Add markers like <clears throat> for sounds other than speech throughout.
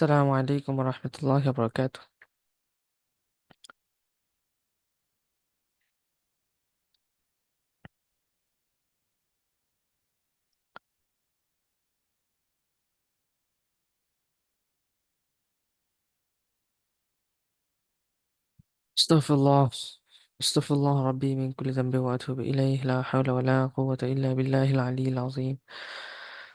السلام عليكم ورحمة الله وبركاته. استغفر الله استغفر الله ربي من كل ذنب وأتوب إليه. لا حول ولا قوة إلا بالله العلي العظيم.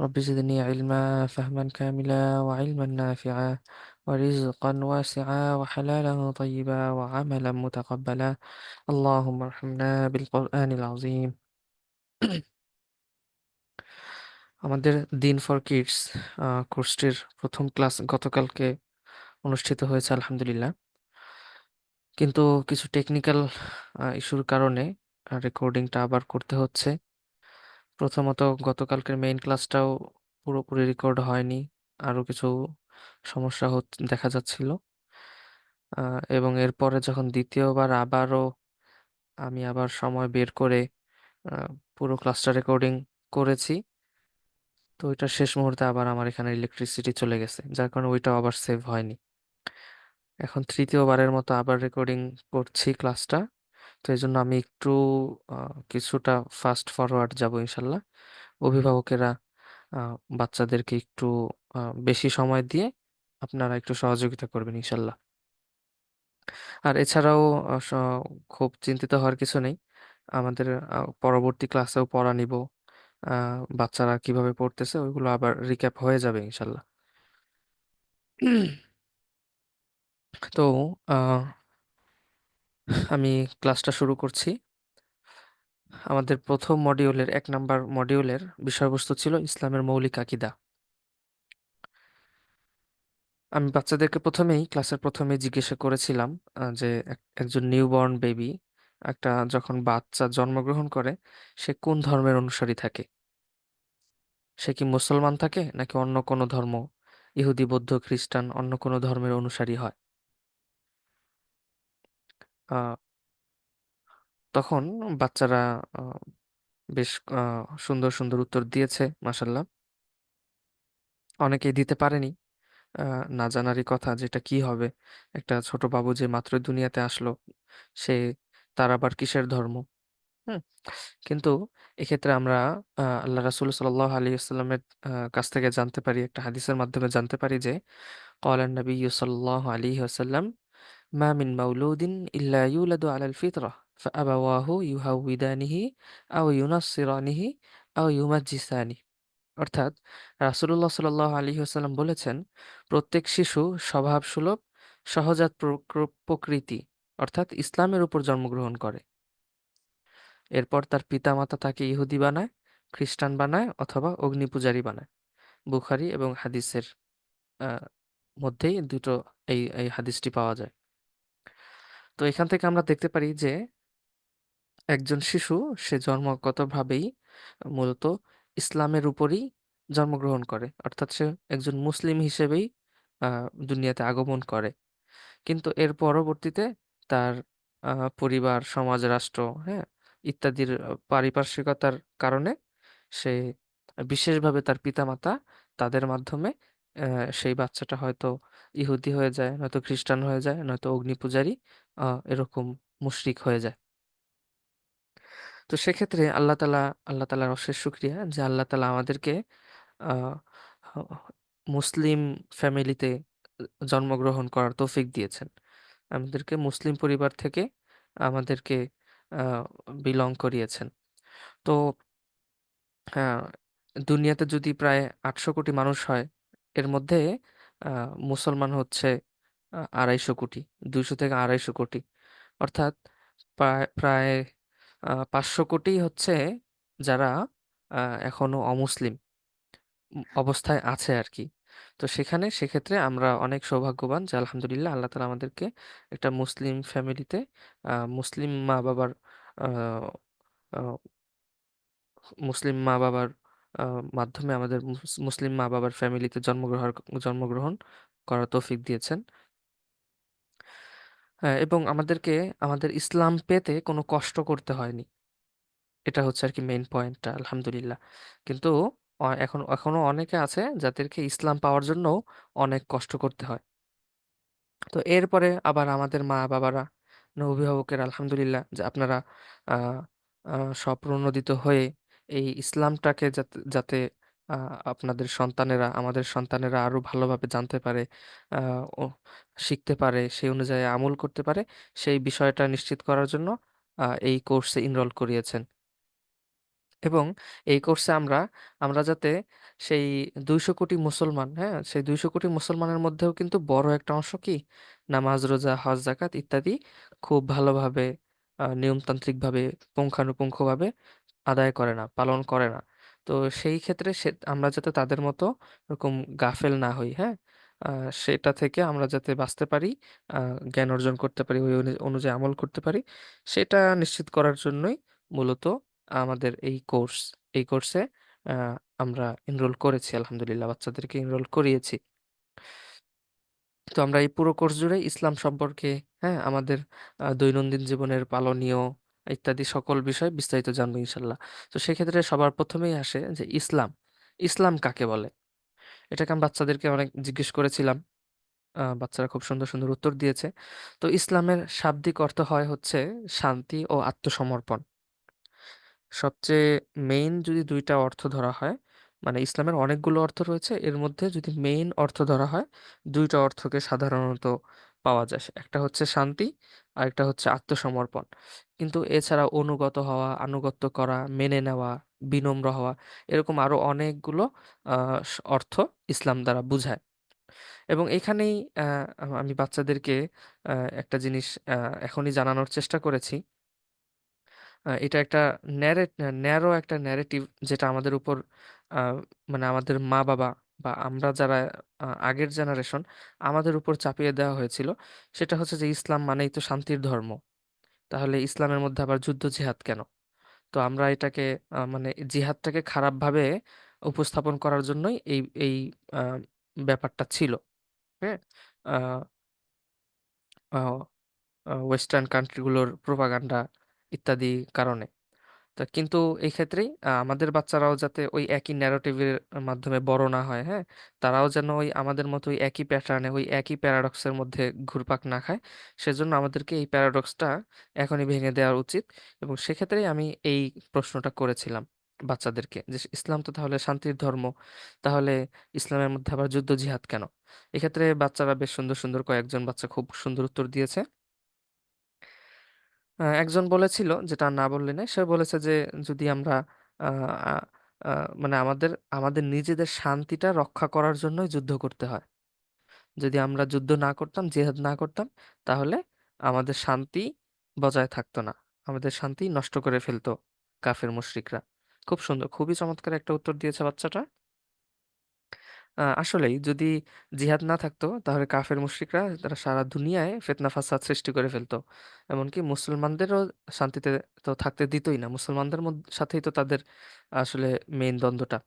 رب زدني علما فهما كاملا وعلما نافعا ورزقا واسعا وحلالا طيبا وعملا متقبلا اللهم ارحمنا بالقرآن العظيم আমাদের দিন for kids কোর্সটির প্রথম ক্লাস গতকালকে অনুষ্ঠিত হয়েছে আলহামদুলিল্লাহ কিন্তু কিছু টেকনিক্যাল ইস্যুর কারণে রেকর্ডিংটা আবার করতে হচ্ছে প্রথমত গতকালকের মেইন ক্লাসটাও পুরোপুরি রেকর্ড হয়নি। আরও কিছু সমস্যা দেখা যাচ্ছিল। এবং এরপরে যখন দ্বিতীয়বার আবারও আমি আবার সময় বের করে পুরো ক্লাসটা রেকর্ডিং করেছি, তো ওইটা শেষ মুহূর্তে আবার আমার এখানে ইলেকট্রিসিটি চলে গেছে, যার কারণে ওইটাও আবার সেভ হয়নি। এখন তৃতীয়বারের মতো আবার রেকর্ডিং করছি ক্লাসটা তো এই জন্য আমি একটু কিছুটা ফাস্ট ফরওয়ার্ড যাব ইনশাল্লাহ। অভিভাবকেরা বাচ্চাদেরকে একটু বেশি সময় দিয়ে আপনারা একটু সহযোগিতা করবেন ইনশাল্লাহ। আর এছাড়াও খুব চিন্তিত হওয়ার কিছু নেই। আমাদের পরবর্তী ক্লাসেও পড়া নিব। বাচ্চারা কীভাবে পড়তেছে ওইগুলো আবার রিক্যাপ হয়ে যাবে ইনশাল্লাহ। তো আমি ক্লাসটা শুরু করছি। আমাদের প্রথম মডিউলের এক নাম্বার মডিউলের বিষয়বস্তু ছিল ইসলামের মৌলিক আকিদা। আমি বাচ্চাদেরকে প্রথমেই, ক্লাসের প্রথমে জিজ্ঞাসা করেছিলাম যে একজন নিউবর্ন বেবি, একটা যখন বাচ্চা জন্মগ্রহণ করে, সে কোন ধর্মের অনুসারী থাকে? সে কি মুসলমান থাকে, নাকি অন্য কোনো ধর্ম? ইহুদি, বৌদ্ধ, খ্রিস্টান, অন্য কোনো ধর্মের অনুসারী হয়? তখন বাচ্চারা বেশ সুন্দর, সুন্দর উত্তর দিয়েছে মাশাআল্লাহ। অনেকেই দিতে পারেনি। না জানারই কথা যেটা কি হবে? একটা ছোট বাবু যে মাত্র দুনিয়াতে আসলো, সে তার আবার কিসের ধর্ম? হুম? কিন্তু এক্ষেত্রে আমরা আল্লাহ রাসুল সাল আলী আসসালামের কাছ থেকে জানতে পারি, একটা হাদিসের মাধ্যমে জানতে পারি যে, কলান নবী সাল আলী আসাল্লাম মা মিন মাউলুদিন ইল্লা ইউলাদু আলাল ফিতরা ফাআবাওয়াহু ইউহাউইদানিহি আও ইউনাসসিরানিহি আও ইউমাজ্জিসানি অর্থাৎ রাসূলুল্লাহ সাল্লাল্লাহু আলাইহি ওয়াসাল্লাম বলেছেন, প্রত্যেক শিশু স্বভাবসুলভ, সহজাত প্রকৃতি, অর্থাৎ ইসলামের উপর জন্মগ্রহণ করে। এরপর তার পিতামাতা তাকে ইহুদি বানায়, খ্রিস্টান বানায় অথবা অগ্নিপূজারী বানায়। বুখারি এবং হাদিসের মধ্যেই দুটো এই এই হাদিসটি পাওয়া যায়। তো এখান থেকে আমরা দেখতে পারি যে, একজন শিশু, সে জন্মগতভাবেই মূলত ইসলামের উপরই জন্মগ্রহণ করে। অর্থাৎ সে একজন মুসলিম হিসেবেই দুনিয়াতে আগমন করে। কিন্তু এর পরবর্তীতে তার পরিবার, সমাজ, রাষ্ট্র হ্যাঁ ইত্যাদির পারিপার্শ্বিকতার কারণে সে বিশেষভাবে তার পিতামাতা তাদের মাধ্যমে সেই বাচ্চাটা হয়তো ইহুদি হয়ে যায়, নয়তো খ্রিস্টান হয়ে যায়, নয়তো অগ্নিপূজারী এরকম মুশরিক হয়ে যায়। তো সেক্ষেত্রে আল্লাহ তালা, আল্লাহ তালার অশেষ শুক্রিয়া যে আল্লাহ তালা আমাদেরকে মুসলিম ফ্যামিলিতে জন্মগ্রহণ করার তৌফিক দিয়েছেন। আমাদেরকে মুসলিম পরিবার থেকে আমাদেরকে বিলং করিয়েছেন। তো দুনিয়াতে যদি প্রায় আটশো কোটি মানুষ হয়, এর মধ্যে মুসলমান হচ্ছে আড়াইশো কোটি, দুইশো থেকে আড়াইশো কোটি। অর্থাৎ প্রায় প্রায় পাঁচশো কোটি হচ্ছে যারা এখনও অমুসলিম অবস্থায় আছে আর কি তো সেখানে সেক্ষেত্রে আমরা অনেক সৌভাগ্যবান যে আলহামদুলিল্লাহ আল্লাহ তালা আমাদেরকে একটা মুসলিম ফ্যামিলিতে মুসলিম মা বাবার মুসলিম মা বাবার মাধ্যমে আমাদের মুস মুসলিম মা-বাবার ফ্যামিলিতে জন্মগ্রহণ জন্মগ্রহণ করার তৌফিক দিয়েছেন। হ্যাঁ, এবং আমাদেরকে আমাদের ইসলাম পেতে কোনো কষ্ট করতে হয়নি। এটা হচ্ছে আরকি মেইন পয়েন্টটা আলহামদুলিল্লাহ। কিন্তু এখন এখনও অনেকে আছে যাদেরকে ইসলাম পাওয়ার জন্য অনেক কষ্ট করতে হয়। তো এরপরে আবার আমাদের মা-বাবারা, অভিভাবকেরা আলহামদুলিল্লাহ যে আপনারা আ আ হয়ে এই ইসলামটাকে যাতে যাতে আপনাদের সন্তানেরা, আমাদের সন্তানেরা আরও ভালোভাবে জানতে পারে, ও শিখতে পারে, সেই অনুযায়ী আমল করতে পারে, সেই বিষয়টা নিশ্চিত করার জন্য এই কোর্সে এনরোল করিয়েছেন। এবং এই কোর্সে আমরা, আমরা যাতে সেই ২০০ কোটি মুসলমান, হ্যাঁ? সেই ২০০ কোটি মুসলমানের মধ্যেও কিন্তু বড় একটা অংশ কি? নামাজ, রোজা, হজ, যাকাত ইত্যাদি খুব ভালোভাবে নিয়মতান্ত্রিকভাবে, পুঙ্খানুপুঙ্খভাবে আদায় করে না, পালন করে না। তো সেই ক্ষেত্রে সে আমরা যাতে তাদের মতো এরকম গাফেল না হই, হ্যাঁ? সেটা থেকে আমরা যাতে বাঁচতে পারি, জ্ঞান অর্জন করতে পারি, ওই অনু অনুযায়ী আমল করতে পারি, সেটা নিশ্চিত করার জন্যই মূলত আমাদের এই কোর্স। এই কোর্সে আমরা এনরোল করেছি আলহামদুলিল্লাহ। বাচ্চাদেরকে এনরোল করিয়েছি। তো আমরা এই পুরো কোর্স জুড়ে ইসলাম সম্পর্কে, হ্যাঁ? আমাদের দৈনন্দিন জীবনের পালনীয় ইত্যাদি সকল বিষয় বিস্তারিত জানব ইনশাল্লাহ তো সেক্ষেত্রে সবার প্রথমেই আসে যে ইসলাম। ইসলাম কাকে বলে? এটাকে আমি বাচ্চাদেরকে অনেক জিজ্ঞেস করেছিলাম। বাচ্চারা খুব সুন্দর, সুন্দর উত্তর দিয়েছে। তো ইসলামের শাব্দিক অর্থ হয় হচ্ছে শান্তি ও আত্মসমর্পণ। সবচেয়ে মেইন যদি দুইটা অর্থ ধরা হয়, মানে ইসলামের অনেকগুলো অর্থ রয়েছে। এর মধ্যে যদি মেইন অর্থ ধরা হয়, দুইটা অর্থকে সাধারণত পাওয়া যায়। একটা হচ্ছে শান্তি, আরেকটা হচ্ছে আত্মসমর্পণ। কিন্তু এছাড়া অনুগত হওয়া, আনুগত্য করা, মেনে নেওয়া, বিনম্র হওয়া এরকম আরও অনেকগুলো অর্থ ইসলাম দ্বারা বুঝায়। এবং এখানেই আমি বাচ্চাদেরকে একটা জিনিস এখনই জানানোর চেষ্টা করেছি। এটা একটা ন্যারেট ন্যারো একটা ন্যারেটিভ যেটা আমাদের উপর মানে আমাদের মা-বাবা বা আমরা যারা আগের জেনারেশন আমাদের উপর চাপিয়ে দেওয়া হয়েছিল। সেটা হচ্ছে যে ইসলাম মানেই তো শান্তির ধর্ম। তাহলে ইসলামের মধ্যে আবার যুদ্ধ জিহাদ কেন? তো আমরা এটাকে মানে জিহাদটাকে খারাপভাবে উপস্থাপন করার জন্যই এই এই ব্যাপারটা ছিল। হ্যাঁ? ওয়েস্টার্ন কান্ট্রি গুলোর প্রোপাগান্ডা ইত্যাদি কারণে। তা কিন্তু এই ক্ষেত্রেই আমাদের বাচ্চারাও যাতে ওই একই ন্যারেটিভ এর মাধ্যমে বড় না হয়, হ্যাঁ? তারাও যেন ওই আমাদের মতো ওই একই প্যাটার্ন ওই একই প্যারাডক্স এর মধ্যে ঘুরপাক না খায়। সেজন্য আমাদেরকে এই প্যারাডক্সটা এখনই ভেঙে দেওয়া উচিত এবং সেক্ষেত্রেই আমি এই প্রশ্নটা করেছিলাম বাচ্চাদেরকে যে, "ইসলাম তো তাহলে শান্তির ধর্ম। তাহলে ইসলামের মধ্যে আবার যুদ্ধ জিহাদ কেন?" এক্ষেত্রে বাচ্চারা বেশ সুন্দর, সুন্দর কয়েকজন বাচ্চা খুব সুন্দর উত্তর দিয়েছে। একজন বলেছিল যেটা না বললে নাই। সে বলেছে যে যদি আমরা মানে আমাদের, আমাদের নিজেদের শান্তিটা রক্ষা করার জন্যই যুদ্ধ করতে হয়। যদি আমরা যুদ্ধ না করতাম, জিহাদ না করতাম তাহলে আমাদের শান্তি বজায় থাকতো না। আমাদের শান্তি নষ্ট করে ফেলত কাফের মুশরিকরা। খুব সুন্দর, খুবই চমৎকার একটা উত্তর দিয়েছে বাচ্চাটা। আসলেই যদি জিহাদ না থাকতো তাহলে কাফের মুশরিকরা তারা সারা দুনিয়ায় ফিতনা ফাসাদ সৃষ্টি করে ফেলত। এমনকি মুসলমানদেরও শান্তিতে তো থাকতে দিতই না। মুসলমানদের মদ সাথেই তো তাদের আসলে মেইন দ্বন্দ্বটা।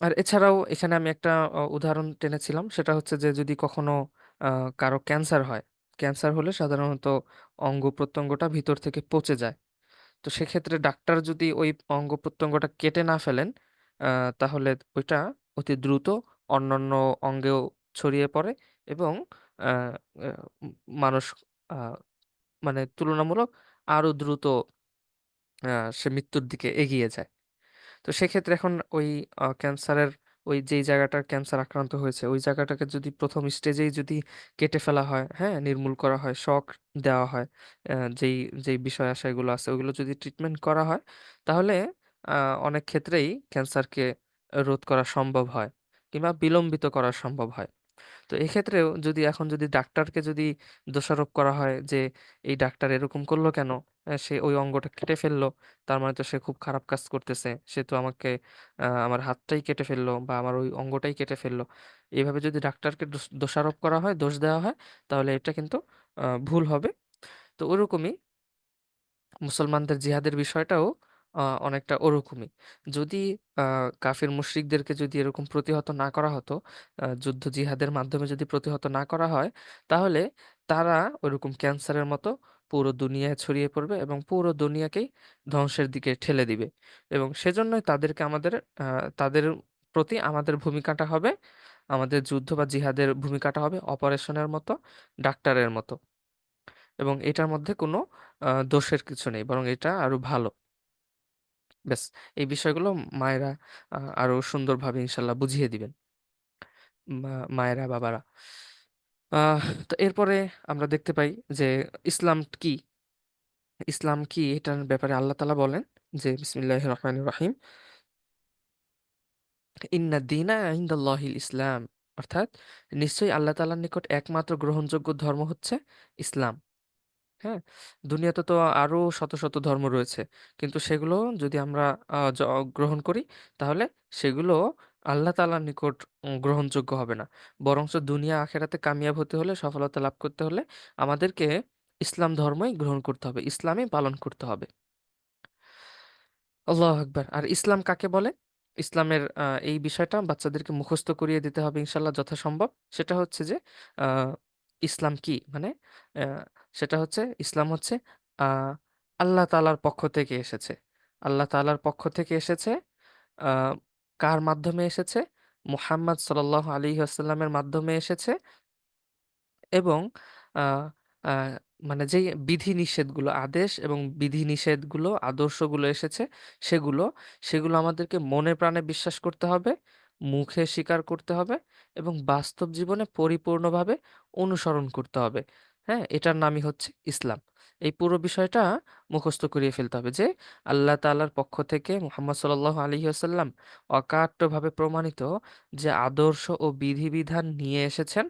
আর এছাড়াও এখানে আমি একটা উদাহরণ টেনেছিলাম। সেটা হচ্ছে যে যদি কখনো কারও ক্যান্সার হয়, ক্যান্সার হলে সাধারণত অঙ্গ-প্রত্যঙ্গটা ভিতর থেকে পচে যায়। তো সেক্ষেত্রে ডাক্তার যদি ওই অঙ্গ-প্রত্যঙ্গটা কেটে না ফেলেন, তাহলে ওইটা অতি দ্রুত অন্যান্য অঙ্গেও ছড়িয়ে পড়ে এবং মানুষ মানে তুলনামূলক আরও দ্রুত সে মৃত্যুর দিকে এগিয়ে যায়। তো সেক্ষেত্রে এখন ওই ক্যান্সারের ওই যেই জায়গাটার ক্যান্সার আক্রান্ত হয়েছে, ওই জায়গাটাকে যদি ১ম স্টেজেই যদি কেটে ফেলা হয়, হ্যাঁ? নির্মূল করা হয়, শক দেওয়া হয়, যেই, যেই বিষয় আশয়গুলো আছে ওগুলো যদি ট্রিটমেন্ট করা হয়, তাহলে অনেক ক্ষেত্রেই ক্যান্সারকে রোধ করা সম্ভব হয় কিংবা বিলম্বিত করা সম্ভব হয়। তো এক্ষেত্রেও যদি এখন যদি ডাক্তারকে যদি দোষারোপ করা হয় যে, "এই ডাক্তার এরকম করল কেন? সে ওই অঙ্গটা কেটে ফেলল। তার মানে তো সে খুব খারাপ কাজ করতেছে। সে তো আমাকে আমার হাতটাই কেটে ফেলল বা আমার ওই অঙ্গটাই কেটে ফেলল।" এভাবে যদি ডাক্তারকে দোষ দোষারোপ করা হয়, দোষ দেওয়া হয়, তাহলে এটা কিন্তু ভুল হবে। তো ওরকমই মুসলমানদের জিহাদের বিষয়টাও অনেকটা ওরকমই। যদি আ কাফির মুশরিকদেরকে যদি এরকম প্রতিহত না করা হতো, যুদ্ধ জিহাদের মাধ্যমে যদি প্রতিহত না করা হয়, তাহলে তারা ওইরকম ক্যান্সারের মতো পুরো দুনিয়ায় ছড়িয়ে পড়বে এবং পুরো দুনিয়াকেই ধ্বংসের দিকে ঠেলে দিবে। এবং সেজন্যই তাদেরকে আমাদের তাদের প্রতি আমাদের ভূমিকাটা হবে, আমাদের যুদ্ধ বা জিহাদের ভূমিকাটা হবে অপারেশনের মতো, ডাক্তারের মতো। এবং এটার মধ্যে কোনো দোষের কিছু নেই। বরং এটা আরও ভালো। ব্যাস এই বিষয়গুলো মায়েরা আ আরও সুন্দরভাবে ইনশাআল্লাহ বুঝিয়ে দিবেন। মায়েরা, বাবারা। আহ তো এরপরে আমরা দেখতে পাই যে ইসলাম কি? ইসলাম কি? এটার ব্যাপারে আল্লাহ তাআলা বলেন যে বিসমিল্লাহির রহমানির রহিম ইন্না দ্বীনা ইনদাল্লাহিল ইসলাম। অর্থাৎ নিশ্চয়ই আল্লাহ তাআলার নিকট একমাত্র গ্রহণযোগ্য ধর্ম হচ্ছে ইসলাম। হ্যাঁ? দুনিয়াতে তো আরও শত, শত ধর্ম রয়েছে। কিন্তু সেগুলো যদি আমরা গ্রহণ করি তাহলে সেগুলো আল্লাহ তাআলার নিকট গ্রহণযোগ্য হবে না। বরঞ্চ দুনিয়া আখেরাতে কামিয়াব হতে হলে, সফলতা লাভ করতে হলে আমাদেরকে ইসলাম ধর্মই গ্রহণ করতে হবে। ইসলামই পালন করতে হবে। আল্লাহু আকবার! আর ইসলাম কাকে বলে? ইসলামের এই বিষয়টা বাচ্চাদেরকে মুখস্থ করিয়ে দিতে হবে ইনশাআল্লাহ যথাসম্ভব। সেটা হচ্ছে যে ইসলাম কি? মানে সেটা হচ্ছে ইসলাম হচ্ছে আল্লাহ তালার পক্ষ থেকে এসেছে। আল্লাহ তাআলার পক্ষ থেকে এসেছে। কার মাধ্যমে এসেছে? মুহাম্মদ সাল্লাল্লাহু আলী ওয়াসাল্লামের মাধ্যমে এসেছে। এবং মানে যেই বিধি-নিষেধগুলো, আদেশ এবং বিধি-নিষেধগুলো, আদর্শগুলো এসেছে সেগুলো, সেগুলো আমাদেরকে মনে প্রাণে বিশ্বাস করতে হবে, মুখে স্বীকার করতে হবে এবং বাস্তব জীবনে পরিপূর্ণভাবে অনুসরণ করতে হবে। হ্যাঁ? এটার নামই হচ্ছে ইসলাম। এই পুরো বিষয়টা মুখস্থ করিয়ে ফেলতে হবে যে আল্লাহ তাআলার পক্ষ থেকে মুহাম্মদ সাল্লাল্লাহু আলাইহি ওয়াসাল্লাম অকাট্যভাবে প্রমাণিত যে আদর্শ ও বিধিবিধান নিয়ে এসেছেন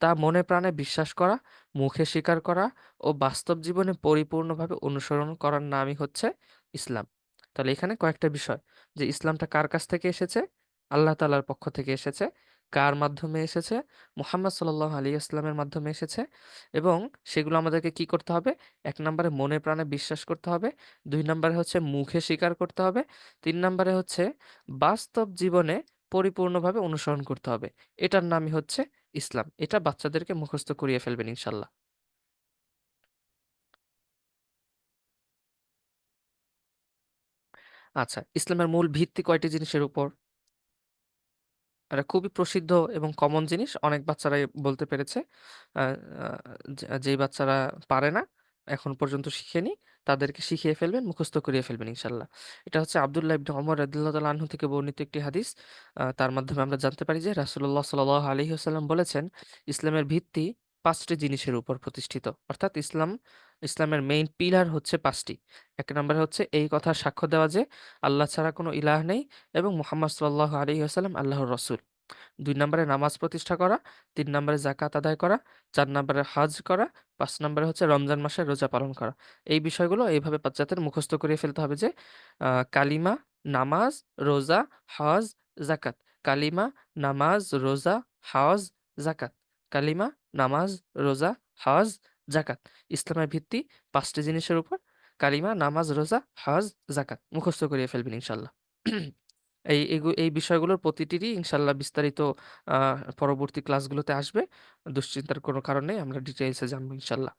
তা মনে প্রাণে বিশ্বাস করা, মুখে স্বীকার করা ও বাস্তব জীবনে পরিপূর্ণভাবে অনুসরণ করার নামই হচ্ছে ইসলাম। তাহলে এখানে কয়েকটা বিষয় যে ইসলামটা কার কাছ থেকে এসেছে? আল্লাহ তাআলার পক্ষ থেকে এসেছে। কার মাধ্যমে এসেছে? মুহাম্মদ সাল্লাল্লাহু আলী ওয়াসাল্লামের মাধ্যমে এসেছে এবং সেগুলো আমাদেরকে কি করতে হবে? এক নম্বরে মনে প্রাণে বিশ্বাস করতে হবে। দুই নম্বরে হচ্ছে মুখে স্বীকার করতে হবে। তিন নম্বরে হচ্ছে বাস্তব জীবনে পরিপূর্ণভাবে অনুসরণ করতে হবে। এটার নামই হচ্ছে ইসলাম। এটা বাচ্চাদেরকে মুখস্থ করিয়ে ফেলবেন ইনশাল্লাহ আচ্ছা, ইসলামের মূল ভিত্তি কয়টি জিনিসের উপর? এটা খুবই প্রসিদ্ধ এবং কমন জিনিস। অনেক বাচ্চারাই বলতে পেরেছে। যেই বাচ্চারা পারে না, এখন পর্যন্ত শিখেনি, তাদেরকে শিখিয়ে ফেলবেন, মুখস্থ করিয়ে ফেলবেন ইনশাআল্লাহ। এটা হচ্ছে আব্দুল্লাহ ইবনে ওমর রাদিয়াল্লাহু তাআলা আনহু থেকে বর্ণিত একটি হাদিস। তার মাধ্যমে আমরা জানতে পারি যে রাসূলুল্লাহ সাল্লাল্লাহু আলাইহি ওয়াসাল্লাম বলেছেন, "ইসলামের ভিত্তি ৫ টি জিনিসের উপর প্রতিষ্ঠিত।" অর্থাৎ ইসলাম ইসলামের মেইন পিলার হচ্ছে ৫ টি। ১ নম্বরে হচ্ছে এই কথার সাক্ষ্য দেওয়া যে আল্লাহ ছাড়া কোনো ইলাহ নেই এবং মুহাম্মদ সাল্লাল্লাহু আলাইহি ওয়াসাল্লাম আল্লাহর রসুল দুই নম্বরে নামাজ প্রতিষ্ঠা করা, তিন নম্বরে জাকাত আদায় করা, চার নম্বরে হজ করা, পাঁচ নম্বরে হচ্ছে রমজান মাসে রোজা পালন করা। এই বিষয়গুলো এইভাবে বাচ্চাদের মুখস্থ করিয়ে ফেলতে হবে যে কালিমা, নামাজ, রোজা, হজ, জাকাত কালিমা, নামাজ, রোজা, হজ, জাকাত কালিমা, নামাজ, রোজা, হজ, যাকাত। ইসলামের ভিত্তি পাঁচটি জিনিসের উপর। কালিমা, নামাজ, রোজা, হজ, জাকাত মুখস্থ করিয়ে ফেলবেন ইনশাল্লাহ এই এই বিষয়গুলোর প্রতিটিরই ইনশাল্লাহ বিস্তারিত পরবর্তী ক্লাসগুলোতে আসবে। দুশ্চিন্তার কোনো কারণ। আমরা ডিটেইলসে জানব ইনশাল্লাহ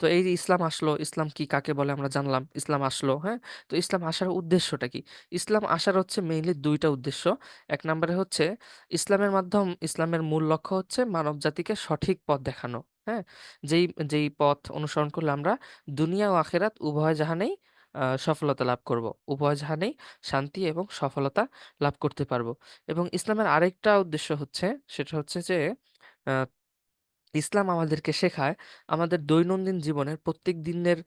তো এই যে ইসলাম আসলো, ইসলাম কি কাকে বলে আমরা জানলাম। ইসলাম আসলো, হ্যাঁ? তো ইসলাম আসার উদ্দেশ্যটা কি? ইসলাম আসার হচ্ছে মেইনলি দুইটা উদ্দেশ্য। এক নম্বরে হচ্ছে ইসলামের মাধ্যম ইসলামের মূল লক্ষ্য হচ্ছে মানবজাতিকে সঠিক পথ দেখানো, হ্যাঁ? যেই যেই পথ অনুসরণ করলে আমরা দুনিয়া ও আখেরাত উভয় জাহানেই সফলতা লাভ করব। উভয় জাহানেই শান্তি এবং সফলতা লাভ করতে পারব। এবং ইসলামের আরেকটা উদ্দেশ্য হচ্ছে সেটা হচ্ছে যে ইসলাম আমাদেরকে শেখায় আমাদের দৈনন্দিন জীবনের প্রত্যেক দিনের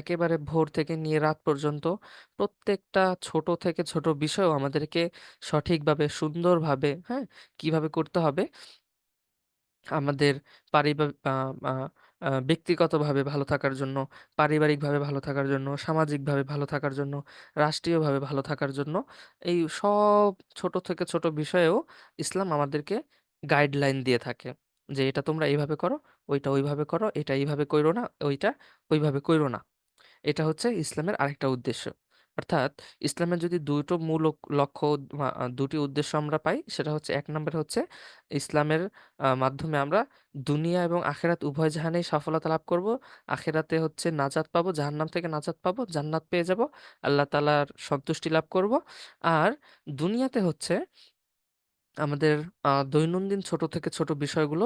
একেবারে ভোর থেকে নিয়ে রাত পর্যন্ত প্রত্যেকটা ছোট থেকে ছোট বিষয়ও আমাদেরকে সঠিকভাবে সুন্দরভাবে, হ্যাঁ? কীভাবে করতে হবে আমাদের পারিবা ব্যক্তিগতভাবে ভালো থাকার জন্য, পারিবারিকভাবে ভালো থাকার জন্য, সামাজিকভাবে ভালো থাকার জন্য, রাষ্ট্রীয়ভাবে ভালো থাকার জন্য এই সব ছোট থেকে ছোট বিষয়েও ইসলাম আমাদেরকে গাইডলাইন দিয়ে থাকে। যে এটা তোমরা এইভাবে করো, ওইটা ওইভাবে করো, এটা এইভাবে কইরো না, ওইটা ওইভাবে কইরো না। এটা হচ্ছে ইসলামের আরেকটা উদ্দেশ্য। অর্থাৎ ইসলামের যদি দুটো মূল লক- লক্ষ্য দুটি উদ্দেশ্য আমরা পাই, সেটা হচ্ছে, এক নম্বরে হচ্ছে ইসলামের মাধ্যমে আমরা দুনিয়া এবং আখেরাত উভয় জাহানেই সফলতা লাভ করব। আখেরাতে হচ্ছে নাজাত পাবো, জাহান্নাম থেকে নাজাত পাবো, জান্নাত পেয়ে যাব, আল্লাহ তাআলার সন্তুষ্টি লাভ করব। আর দুনিয়াতে হচ্ছে আমাদের দৈনন্দিন ছোট থেকে ছোট বিষয়গুলো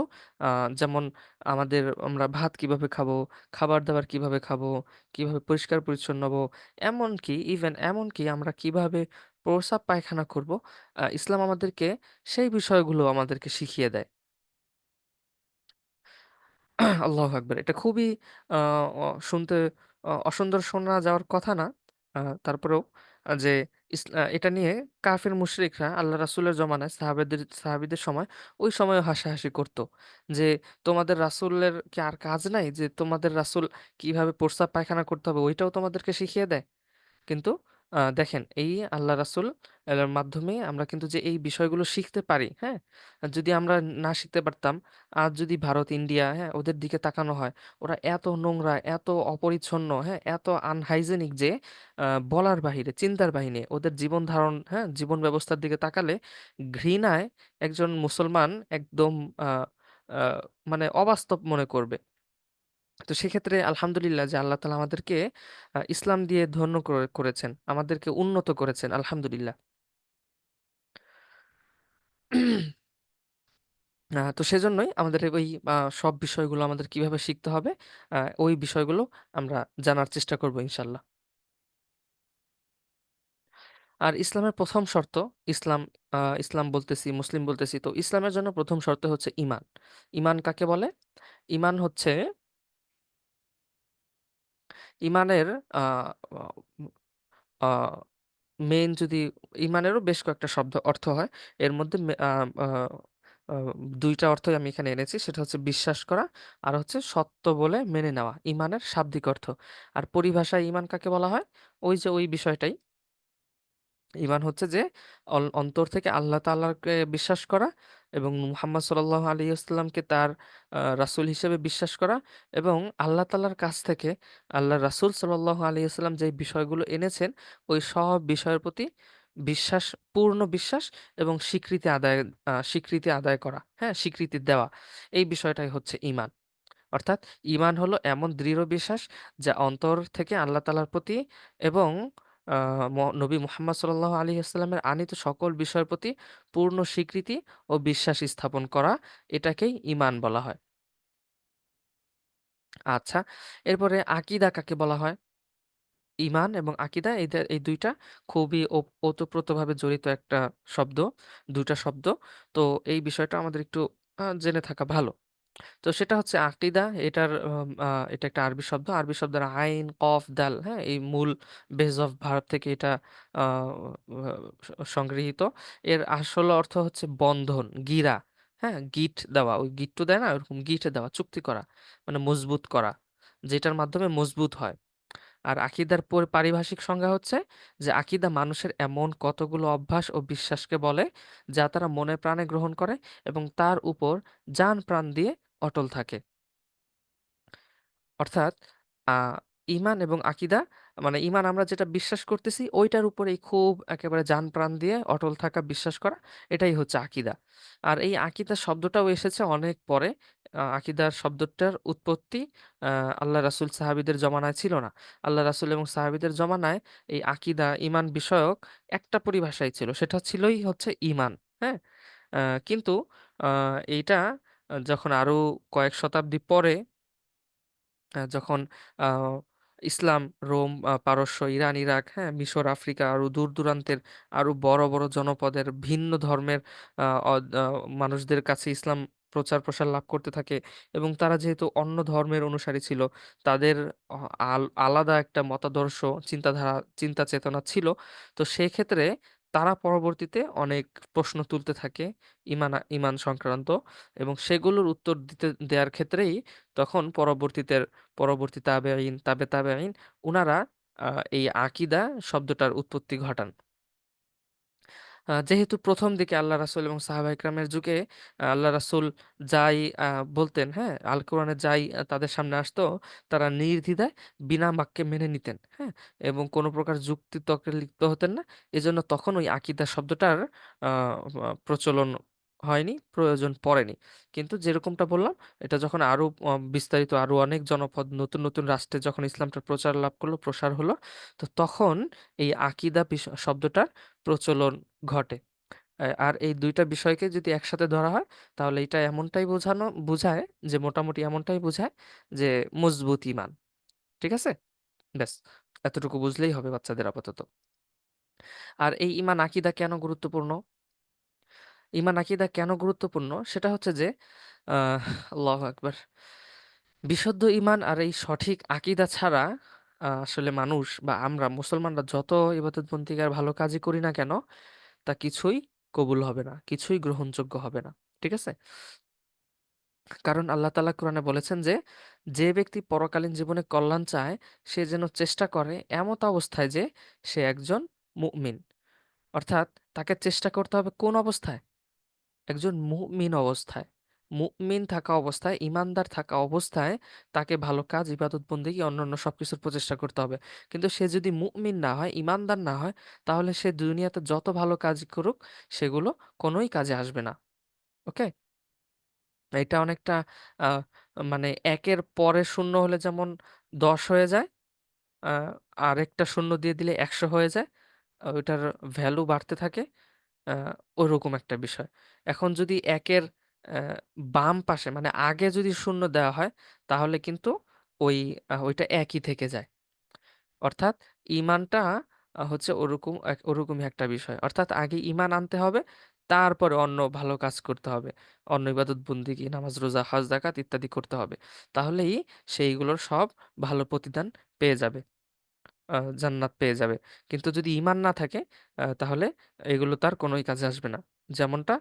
যেমন আমাদের আমরা ভাত কীভাবে খাব, খাবার দাবার কীভাবে খাব, কীভাবে পরিষ্কার পরিচ্ছন্ন হব, এমনকি ইভেন এমনকি আমরা কীভাবে প্রস্রাব পায়খানা করব ইসলাম আমাদেরকে সেই বিষয়গুলো আমাদেরকে শিখিয়ে দেয়। আল্লাহু আকবার। এটা খুবই শুনতে অসুন্দর শোনা যাওয়ার কথা না। তারপরেও যে এটা নিয়ে কাফের মুশরিকরা আল্লাহ রাসূলের জমানায় সাহাবেদের, সাহাবীদের সময় ওই সময় হাসাহাসি করত যে, তোমাদের রাসূলের কি আর কাজ নাই? যে তোমাদের রাসূল কীভাবে প্রস্রাব পায়খানা করতে হবে, ওইটাও তোমাদেরকে শিখিয়ে দেয়। কিন্তু দেখেন, এই আল্লাহ রাসূল এর মাধ্যমে আমরা কিন্তু যে এই বিষয়গুলো শিখতে পারি হ্যাঁ? যদি আমরা না শিখতে পারতাম, আজ যদি ভারত, ইন্ডিয়া হ্যাঁ ওদের দিকে তাকানো হয়, ওরা এত নোংরা, এত অপরিচ্ছন্ন হ্যাঁ এত আনহাইজেনিক যে বলার বাহিরে, চিন্তার বাহিরে, ওদের জীবন ধারণ হ্যাঁ জীবন ব্যবস্থার দিকে তাকালে ঘৃণায় একজন মুসলমান একদম মানে অবাস্তব মনে করবে। তো সেক্ষেত্রে আলহামদুলিল্লাহ যে আল্লাহ তালা আমাদেরকে ইসলাম দিয়ে ধন্য করে- করেছেন। আমাদেরকে উন্নত করেছেন, আলহামদুলিল্লাহ। তো সেজন্যই আমাদের ওই সব বিষয়গুলো আমাদের কীভাবে শিখতে হবে ওই বিষয়গুলো আমরা জানার চেষ্টা করব ইনশাল্লাহ। আর ইসলামের প্রথম শর্ত, ইসলাম ইসলাম বলতেছি, মুসলিম বলতেছি, তো ইসলামের জন্য প্রথম শর্ত হচ্ছে ইমান। ইমান কাকে বলে? ইমান হচ্ছে ইমানের মেইন যদি ইমানেরও বেশ কয়েকটা শব্দ, অর্থ হয়, এর মধ্যে দুইটা অর্থই আমি এখানে এনেছি, সেটা হচ্ছে বিশ্বাস করা আর হচ্ছে সত্য বলে মেনে নেওয়া, ইমানের শাব্দিক অর্থ। আর পরিভাষায় ইমান কাকে বলা হয়? ওই যে ওই বিষয়টাই। ঈমান হচ্ছে যে অন্তর থেকে আল্লাহ তাআলাকে বিশ্বাস করা এবং মুহাম্মদ সাল্লাল্লাহু আলী আসাল্লামকে তার রাসূল হিসেবে বিশ্বাস করা এবং আল্লাহ তাআলার কাছ থেকে আল্লাহ রাসূল সাল্লাল্লাহু আলী আসাল্লাম যে বিষয়গুলো এনেছেন, ওই সব বিষয়ের প্রতি বিশ্বাস, পূর্ণ বিশ্বাস এবং স্বীকৃতি আদায় স্বীকৃতি আদায় করা হ্যাঁ স্বীকৃতি দেওয়া, এই বিষয়টাই হচ্ছে ঈমান। অর্থাৎ ঈমান হলো এমন দৃঢ় বিশ্বাস যা অন্তর থেকে আল্লাহ তাআলার প্রতি এবং নবী মুহাম্মদ সাল্লাল্লাহু আলী আসসালামের আনিত সকল বিষয়ের প্রতি পূর্ণ স্বীকৃতি ও বিশ্বাস স্থাপন করা এটাকেই ঈমান বলা হয়। আচ্ছা এরপরে আকীদা কাকে বলা হয়? ঈমান এবং আকিদা এই দুইটা খুবই ওপ- ওতপ্রোতভাবে জড়িত একটা শব্দ, দুইটা শব্দ। তো এই বিষয়টা আমাদের একটু জেনে থাকা ভালো। তো সেটা হচ্ছে আকীদা। এটার এটা একটা আরবি শব্দ। আরবি শব্দের আইন, কফ, দাল হ্যাঁ? এই মূল বেজ অফ ভার্ব থেকে এটা সংগৃহীত। এর আসল অর্থ হচ্ছে বন্ধন, গিরা হ্যাঁ? গিট দেওয়া। ওই গিট গিট্টু দেয় না? ওরকম গিটে দেওয়া, চুক্তি করা মানে মজবুত করা, যেটার মাধ্যমে মজবুত হয়। আর আকীদার পর- পারিভাষিক সংজ্ঞা হচ্ছে যে, আকীদা মানুষের এমন কতগুলো অভ্যাস ও বিশ্বাসকে বলে, যা তারা মনে প্রাণে গ্রহণ করে এবং তার উপর জান প্রাণ দিয়ে অটল থাকে। অর্থাৎ ইমান এবং আকীদা মানে ইমান আমরা যেটা বিশ্বাস করতেছি ওইটার উপরেই খুব একেবারে জান প্রাণ দিয়ে অটল থাকা বিশ্বাস করা এটাই হচ্ছে আকীদা। আর এই আকীদা শব্দটাও এসেছে অনেক পরে। আকীদার শব্দটার উৎপত্তি আহ, আল্লাহ রাসূল সাহাবীদের জমানায় ছিল না। আল্লাহ রাসূল এবং সাহাবীদের জমানায় এই আকীদা ইমান বিষয়ক একটা পরিভাষাই ছিল। সেটা ছিলই হচ্ছে ইমান হ্যাঁ? কিন্তু এইটা যখন আরও কয়েক শতাব্দী পরে যখন ইসলাম, রোম পারস্য, ইরান, ইরাক হ্যাঁ মিশর, আফ্রিকা আরও দূর দূরান্তের আরও বড় বড় জনপদের ভিন্ন ধর্মের মানুষদের কাছে ইসলাম প্রচার, প্রসার লাভ করতে থাকে এবং তারা যেহেতু অন্য ধর্মের অনুসারী ছিল, তাদের আলাদা একটা মতাদর্শ, চিন্তাধারা চিন্তা চেতনা ছিল। তো সেই ক্ষেত্রে তারা পরবর্তীতে অনেক প্রশ্ন তুলতে থাকে ইমান ইমান সংক্রান্ত এবং সেগুলোর উত্তর দিতে দেওয়ার ক্ষেত্রেই তখন পরবর্তীতে পরবর্তী তাবে আইন তাবে তাবে আইন ওনারা এই আকিদা শব্দটার উৎপত্তি ঘটান। যেহেতু প্রথম দিকে আল্লাহ রাসুল এবং সাহাবা ইকরামের যুগে আল্লাহ রাসুল যাই বলতেন, হ্যাঁ? আল কোরআনে যাই তাদের সামনে আসতো, তারা নির্দ্বিধায় বিনা বাক্যে মেনে নিতেন, হ্যাঁ? এবং কোনো প্রকার যুক্তি তর্কে লিপ্ত হতেন না। এজন্য তখন ওই আকিদা শব্দটার প্রচলন হয়নি, প্রয়োজন পড়েনি। কিন্তু যেরকমটা বললাম, এটা যখন আরও বিস্তারিত আরও অনেক জনপদ নতুন, নতুন রাষ্ট্রে যখন ইসলামটা প্রচার লাভ করল, প্রসার হলো, তো তখন এই আকিদা শব্দটার প্রচলন ঘটে। আর এই দুইটা বিষয়কে যদি একসাথে ধরা হয়, তাহলে এটা এমনটাই বোঝানো বোঝায় যে মোটামুটি এমনটাই বোঝায় যে মজবুত ঈমান। ঠিক আছে? ব্যাস এতটুকু বুঝলেই হবে বাচ্চাদের আপাতত। আর এই ঈমান আকীদা কেন গুরুত্বপূর্ণ? ঈমান আকীদা কেন গুরুত্বপূর্ণ? সেটা হচ্ছে যে আল্লাহু আকবার। বিশুদ্ধ ঈমান আর এই সঠিক আকীদা ছাড়া আসলে মানুষ বা আমরা মুসলমানরা যত ইবাদতবন্দিগার আর ভালো কাজই করি না কেন, তা কিছুই কবুল হবে না। কিছুই গ্রহণযোগ্য হবে না। ঠিক আছে? কারণ আল্লাহ তালা কোরআনে বলেছেন যে, "যে ব্যক্তি পরকালীন জীবনে কল্যাণ চায়, সে যেন চেষ্টা করে এমত অবস্থায় যে সে একজন মুমিন।" অর্থাৎ তাকে চেষ্টা করতে হবে কোন অবস্থায়? একজন মুমিন অবস্থায়। মুমিন থাকা অবস্থায়, ঈমানদার থাকা অবস্থায় তাকে ভালো কাজ, ইবাদত বন্দেগী অন্যান্য সবকিছুর প্রচেষ্টা করতে হবে। কিন্তু সে যদি মুমিন না হয়, ঈমানদার না হয়, তাহলে সে দুনিয়াতে যত ভালো কাজ করুক, সেগুলো কোনোই কাজে আসবে না। ওকে? এটা অনেকটা মানে ১ এর পরে শূন্য হলে যেমন ১০ হয়ে যায়, আরেকটা শূন্য দিয়ে দিলে ১০০ হয়ে যায়। ওইটার ভ্যালু বাড়তে থাকে। ওরকম একটা বিষয়। এখন যদি ১ এর অ্যা বাম পাশে মানে আগে যদি শূন্য দেওয়া হয়, তাহলে কিন্তু ওই ওইটা একই থেকে যায়। অর্থাৎ ঈমানটা আ হচ্ছে ওরকম এক ওরকমই একটা বিষয়। অর্থাৎ আগে ঈমান আনতে হবে, তারপরে অন্য ভালো কাজ করতে হবে। অন্য ইবাদত বন্দেগী, নামাজ, রোজা, হজ, যাকাত ইত্যাদি করতে হবে। তাহলেই সেইগুলোর সব ভালো প্রতিদান পেয়ে যাবে। জান্নাত পেয়ে যাবে। কিন্তু যদি ঈমান না থাকে তাহলে এগুলো তার কোনোই কাজে আসবে না। যেমনটা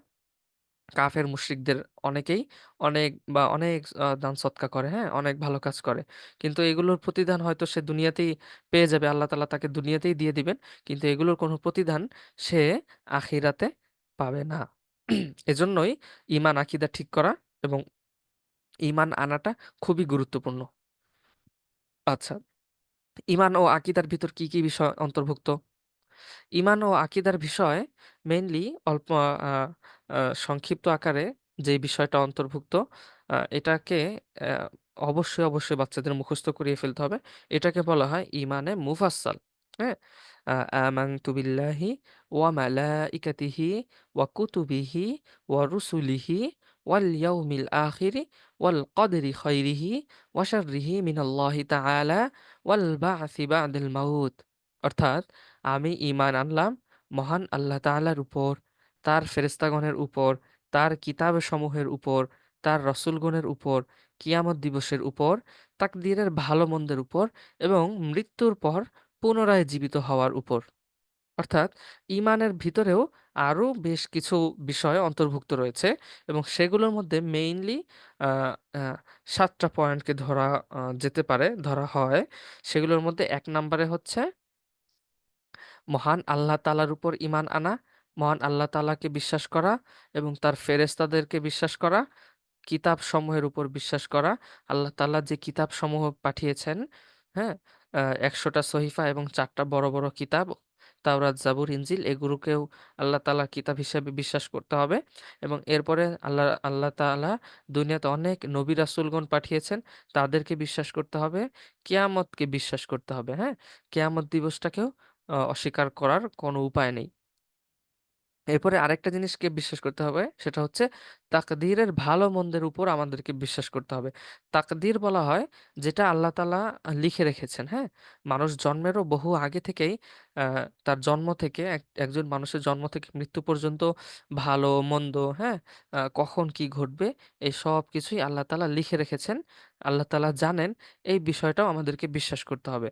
কাফের মুশরিকদের অনেকেই অনেক বা অনেক দান সদকা করে, হ্যাঁ? অনেক ভালো কাজ করে। কিন্তু এগুলোর প্রতিদান হয়তো সে দুনিয়াতেই পেয়ে যাবে। আল্লাহ তাআলা তাকে দুনিয়াতেই দিয়ে দিবেন। কিন্তু এগুলোর কোনো প্রতিদান সে আখিরাতে পাবে না। <clears throat> এজন্যই ঈমান আকীদা ঠিক করা এবং ঈমান আনাটা খুবই গুরুত্বপূর্ণ। আচ্ছা, ঈমান ও আকীদার ভিতর কি, কি বিষয় অন্তর্ভুক্ত? ঈমান ও আকীদার বিষয় মেইনলি অল্প সংক্ষিপ্ত আকারে যে বিষয়টা অন্তর্ভুক্ত এটাকে অবশ্যই, অবশ্যই বাচ্চাদের মুখস্থ করিয়ে ফেলতে হবে। এটাকে বলা হয় ঈমানে মুফাসসাল। হ্যাঁ? আ আমানতু বিল্লাহি ওয়া ওয়া কুতুবিহি ওয়া রুসুলিহি ওয়াল ইয়াউমিল আখিরি ওয়াল কদরি খাইরিহি ওয়া শাররিহি মিনাল্লাহি তাআলা ওয়াল বা'সি বা'দাল মাউত। অর্থাৎ আমি ইমান আনলাম মহান আল্লাহ তাআলার উপর, তার ফেরেশতাগণের উপর, তার কিতাবসমূহের উপর, তার রাসূলগণের উপর, কিয়ামত দিবসের উপর, তাকদীরের ভালো-মন্দের উপর এবং মৃত্যুর পর পুনরায় জীবিত হওয়ার উপর। অর্থাৎ ঈমানের ভিতরেও আরও বেশ কিছু বিষয় অন্তর্ভুক্ত রয়েছে এবং সেগুলোর মধ্যে মেইনলি আ আ ৭ টা পয়েন্টকে ধরা যেতে পারে, ধরা হয়। সেগুলোর মধ্যে এক নাম্বারে হচ্ছে মহান আল্লাহ তালার উপর ঈমান আনা, মহান আল্লাহ তালাকে বিশ্বাস করা এবং তার ফেরেশতাদেরকে বিশ্বাস করা, কিতাব সমূহের উপর বিশ্বাস করা। আল্লাহ তাআলা যে কিতাবসমূহ পাঠিয়েছেন, হ্যাঁ? একশোটা সহিফা এবং চারটা বড়, বড় কিতাব তাওরাত, জাবুর, ইনজিল এগুলোকেও আল্লাহ তালা কিতাব হিসাবে বিশ্বাস করতে হবে এবং এরপরে আল্লাহ আল্লাহ তালা দুনিয়াতে অনেক নবী রাসুলগণ পাঠিয়েছেন, তাদেরকে বিশ্বাস করতে হবে। কেয়ামতকে বিশ্বাস করতে হবে, হ্যাঁ? কেয়ামত দিবসটাকেও অস্বীকার করার কোনো উপায় নেই। এরপরে আরেকটা জিনিসকে বিশ্বাস করতে হবে সেটা হচ্ছে তাকদীরের ভালো-মন্দের উপর আমাদেরকে বিশ্বাস করতে হবে। তাকদীর বলা হয় যেটা আল্লাহ তালা লিখে রেখেছেন, হ্যাঁ? মানুষ জন্মেরও বহু আগে থেকেই তার জন্ম থেকে এক একজন মানুষের জন্ম থেকে মৃত্যু পর্যন্ত ভালো-মন্দ, হ্যাঁ? কখন কি ঘটবে এই সবকিছুই আল্লাহ তাআলা লিখে রেখেছেন। আল্লাহ তালা জানেন এই বিষয়টাও আমাদেরকে বিশ্বাস করতে হবে।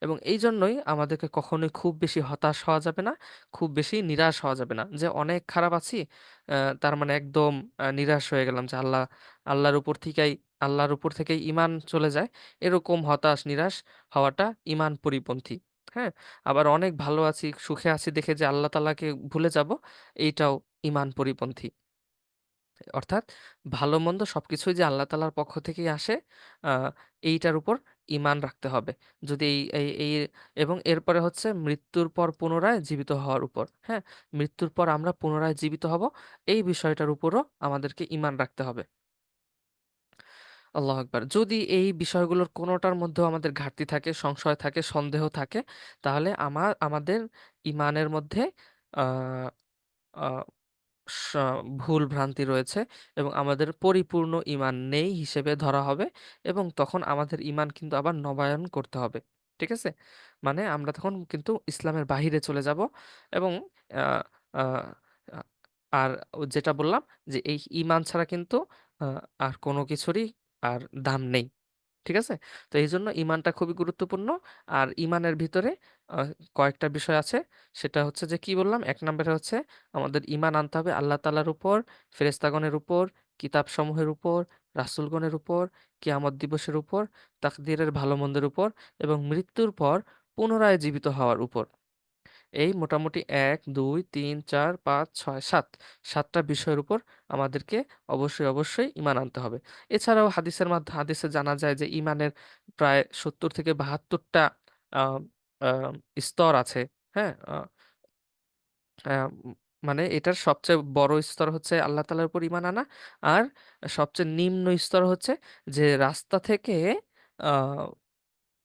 এবং এইজন্যই আমাদেরকে কখনোই খুব বেশি হতাশ হওয়া যাবে না, খুব বেশি নিরাশ হওয়া যাবে না। যে অনেক খারাপ আছি, তার মানে একদম নিরাশ হয়ে গেলাম যে আল্লাহ আল্লাহর উপর থেকেই আল্লাহর উপর থেকেই ঈমান চলে যায়। এরকম হতাশ, নিরাশ হওয়াটা ঈমান পরিপন্থী। হ্যাঁ? আবার অনেক ভালো আছি, সুখে আছি দেখে যে আল্লাহ তাআলাকে ভুলে যাব, এইটাও ঈমান পরিপন্থী। অর্থাৎ ভালো-মন্দ সবকিছুই যে আল্লাহ তাআলার পক্ষ থেকেই আসে, এইটার উপর ঈমান রাখতে হবে। যদি এই এই এই এবং এরপরে হচ্ছে মৃত্যুর পর পুনরায় জীবিত হওয়ার উপর, হ্যাঁ? মৃত্যুর পর আমরা পুনরায় জীবিত হব, এই বিষয়টার উপরও আমাদেরকে ঈমান রাখতে হবে। আল্লাহু আকবার। যদি এই বিষয়গুলোর কোনোটার মধ্যেও আমাদের ঘাটতি থাকে, সংশয় থাকে, সন্দেহ থাকে, তাহলে আমা আমাদের ঈমানের মধ্যে ভুল ভ্রান্তি রয়েছে এবং আমাদের পরিপূর্ণ ঈমান নেই হিসেবে ধরা হবে এবং তখন আমাদের ঈমান কিন্তু আবার নবায়ন করতে হবে। ঠিক আছে? মানে আমরা তখন কিন্তু ইসলামের বাহিরে চলে যাব এবং আর যেটা বললাম যে এই ঈমান ছাড়া কিন্তু আর কোনো কিছুরই আর দাম নেই। ঠিক আছে? তো এই জন্য ইমানটা খুবই গুরুত্বপূর্ণ। আর ইমানের ভিতরে কয়েকটা বিষয় আছে। সেটা হচ্ছে যে কি বললাম? এক নম্বরে হচ্ছে আমাদের ইমান আনতে হবে আল্লাহ তালার উপর, ফেরেস্তাগণের উপর, কিতাবসমূহের উপর, রাসুলগণের উপর, কিয়ামত দিবসের উপর, তাকদিরের ভালো-মন্দের উপর এবং মৃত্যুর পর পুনরায় জীবিত হওয়ার উপর। এই মোটামুটি এক দুই তিন চার পাঁচ ছয় সাত সাতটা বিষয়ের উপর আমাদেরকে অবশ্যই, অবশ্যই ঈমান আনতে হবে। এছাড়াও হাদিসের মাধ্যমে হাদিসে জানা যায় যে ইমানের প্রায় ৭০ থেকে ৭২ টা আ আ স্তর আছে। হ্যাঁ? মানে এটার সবচেয়ে বড় স্তর হচ্ছে আল্লাহ তাআলার উপর ইমান আনা। আর সবচেয়ে নিম্ন স্তর হচ্ছে যে রাস্তা থেকে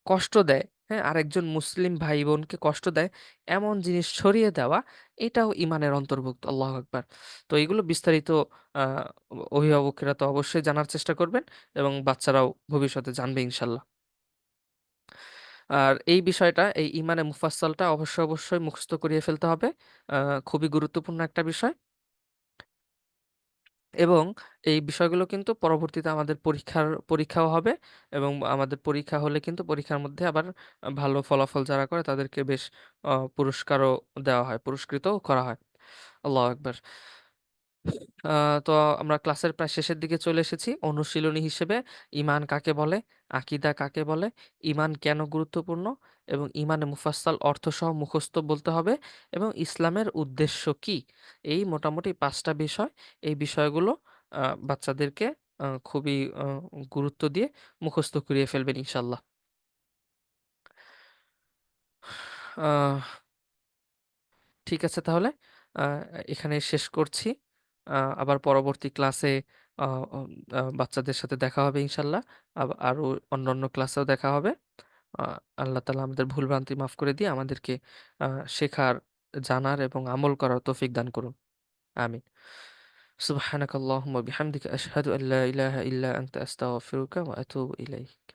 কষ্ট দেয়, হ্যাঁ? আরেকজন মুসলিম ভাই-বোনকে কষ্ট দেয়, এমন জিনিস ছড়িয়ে দেওয়া, এটাও ঈমানের অন্তর্ভুক্ত। আল্লাহ আকবার! তো এগুলো বিস্তারিত আ অভিভাবকেরা তো অবশ্যই জানার চেষ্টা করবেন এবং বাচ্চারাও ভবিষ্যতে জানবে ইনশাল্লাহ আর এই বিষয়টা, এই ঈমানে মুফাসসালটা অবশ্যই, অবশ্যই মুখস্থ করিয়ে ফেলতে হবে। খুবই গুরুত্বপূর্ণ একটা বিষয়। এবং এই বিষয়গুলো কিন্তু পরবর্তীতে আমাদের পরীক্ষার পরীক্ষাও হবে এবং আমাদের পরীক্ষা হলে কিন্তু পরীক্ষার মধ্যে আবার ভালো ফলাফল যারা করে তাদেরকে বেশ পুরস্কারও দেওয়া হয়, পুরস্কৃতও করা হয়। আল্লাহ আকবার। তো আমরা ক্লাসের প্রায় শেষের দিকে চলে এসেছি। অনুশীলনী হিসেবে ঈমান কাকে বলে? আকিদা কাকে বলে? ঈমান কেন গুরুত্বপূর্ণ? এবং ঈমানে মুফাসসাল অর্থসহ মুখস্থ বলতে হবে এবং ইসলামের উদ্দেশ্য কী? এই মোটামুটি পাঁচটা বিষয়। এই বিষয়গুলো বাচ্চাদেরকে খুবই গুরুত্ব দিয়ে মুখস্থ করিয়ে ফেলবেন ইনশাল্লাহ ঠিক আছে তাহলে। আ এখানেই শেষ করছি। আবার পরবর্তী ক্লাসে বাচ্চাদের সাথে দেখা হবে ইনশাআল্লাহ। আব আরও অন্যান্য ক্লাসেও দেখা হবে। আল্লাহ তাআলা আমাদের ভুল-ভ্রান্তি মাফ করে দিয়ে আমাদেরকে শেখার, জানার এবং আমল করার তৌফিক দান করুন। আমিন। সুবহানাকাল্লাহুম্মা বিহামদিকা আশহাদু আল্লা ইলাহা ইল্লা আনতা আস্তাগফিরুকা ওয়া আতুবু ইলাইক।